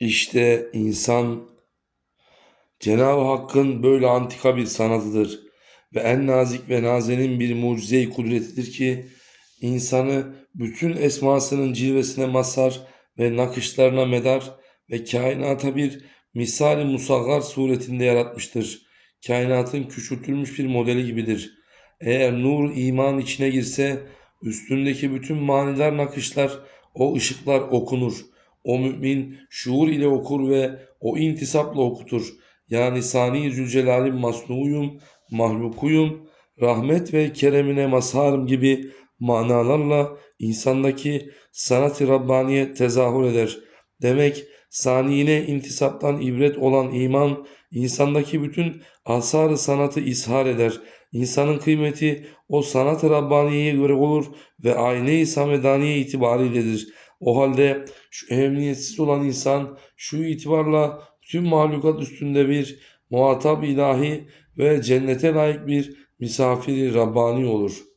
İşte insan Cenab-ı Hakk'ın böyle antika bir sanatıdır ve en nazik ve nazenin bir mucize-i kudretidir ki insanı bütün esmasının cilvesine mazhar ve nakışlarına medar ve kainata bir misali musaggar suretinde yaratmıştır. Kainatın küçültülmüş bir modeli gibidir. Eğer nur iman içine girse üstündeki bütün manidar nakışlar, o ışıklar okunur. O mümin şuur ile okur ve o intisapla okutur. Yani Sani Zülcelal'in masnuuyum, mahlukuyum, rahmet ve keremine mazharım gibi manalarla insandaki sanat-ı Rabbaniye tezahür eder. Demek saniyine intisaptan ibret olan iman insandaki bütün asar sanatı ishar eder. İnsanın kıymeti o sanat-ı Rabbaniye'ye göre olur ve ayne-i samedaniye itibariyledir. O halde şu ehemmiyetsiz olan insan şu itibarla tüm mahlukat üstünde bir muhatap ilahi ve cennete layık bir misafiri Rabbani olur.''